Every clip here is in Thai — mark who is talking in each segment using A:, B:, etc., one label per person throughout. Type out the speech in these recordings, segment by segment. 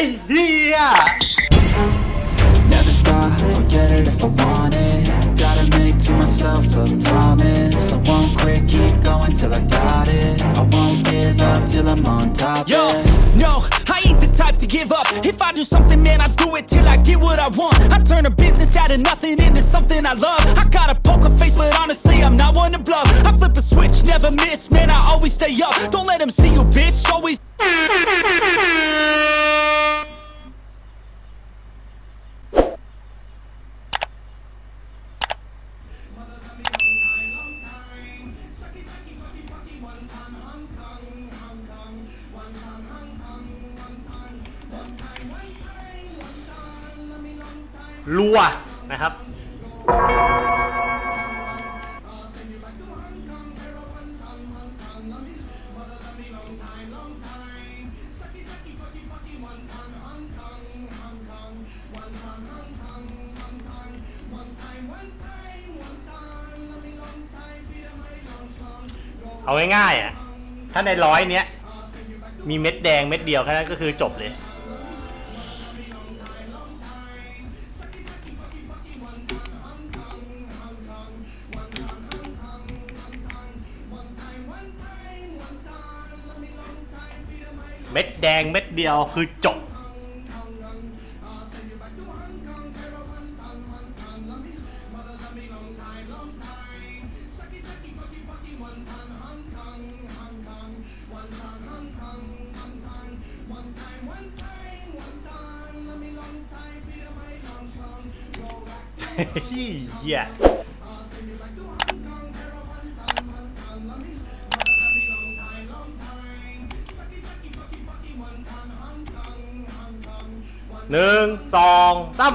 A: ไอ้เหี้ย
B: Never stop, I'll get it if I want it. Gotta make to myself a promise. I won't quit, keep going till I got it. I won't give up till I'm on top
C: Yo, no, I ain't the type to give up. If I do something, man, I do it till I get what I want. I turn a business out of nothing into something I love. I got a poker face, but honestly, I'm not one to bluff. I flip a switch, never miss, man, I always stay up. Don't let them see you, bitch, always
A: รัวนะครับ เอาง่ายๆอะ ถ้าในร้อยเนี้ย มีเม็ดแดงเม็ดเดียวแค่นั้นก็คือจบเลย เม็ดแดงเม็ดเดียวคือจบ เฮียหนึ่งสองสาม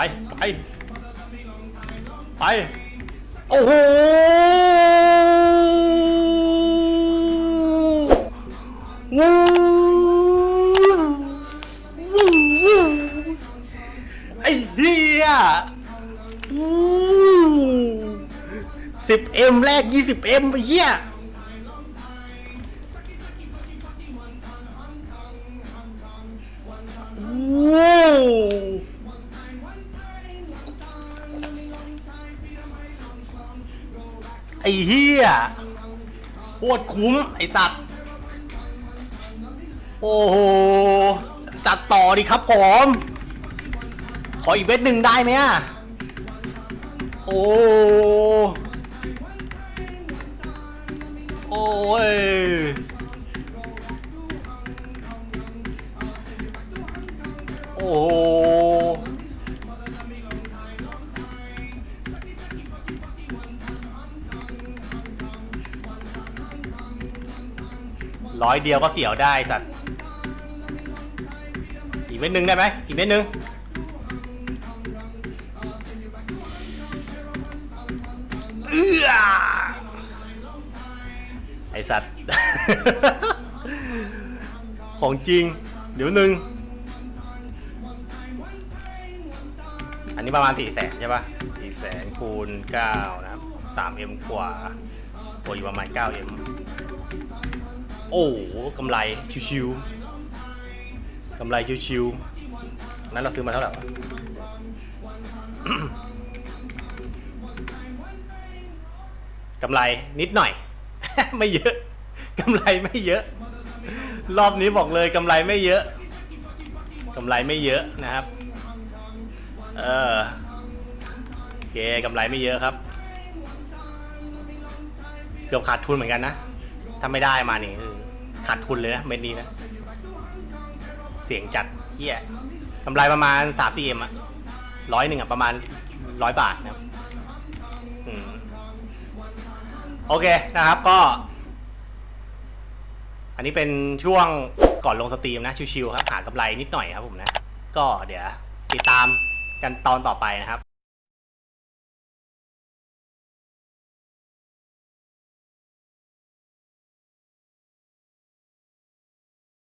A: ไปไปไป โอ้โหวู้วู้วู้ไอ้เหี้ยสิบเอ็มแรกยี่สิบเอ็มไปเหี้ยวู้ อ้เหี้ยโคตรคุ้มไอ้สัตว์ โอ้โห จัดต่อดิครับผม ขออีกเวทหนึ่งได้ไหมอะโอ้โอ้ย ร้อยเดียวก็เสียวได้สัตว์อีกเม็ดหนึ่งได้ไหมอีกเม็ดหนึ่งเอื้อไอสัตว์ ของจริง เดี๋ยวหนึ่งอันนี้ประมาณสี่แสนใช่ปะสี่แสนคูณเก้านะครับสามเอ็มกว่าโอ้ยประมาณเก้าเอ็ม โอ้โหกำไรชิวๆกำไรชิวๆนั้นเราซื้อมาเท่าไหร่วะกำไรนิดหน่อย ไม่เยอะกำไรไม่เยอะ รอบนี้บอกเลยกำไรไม่เยอะกำไรไม่เยอะนะครับ เออโอเคกำไรไม่เยอะครับ เกือบขาดทุนเหมือนกันนะถ้าไม่ได้มานี่ ขาดทุนเลยนะเม็ดนี้นะ เสียงจัดเฮียกำไรประมาณ3 4 m อะร้อยหนึ่งอะประมาณร้อยบาทนะครับโอเคนะครับก็ อันนี้เป็นช่วงก่อนลงสตรีมนะ ชิวๆครับหากำไรนิดหน่อยครับผมนะ ก็เดี๋ยวติดตามกันตอนต่อไปนะครับ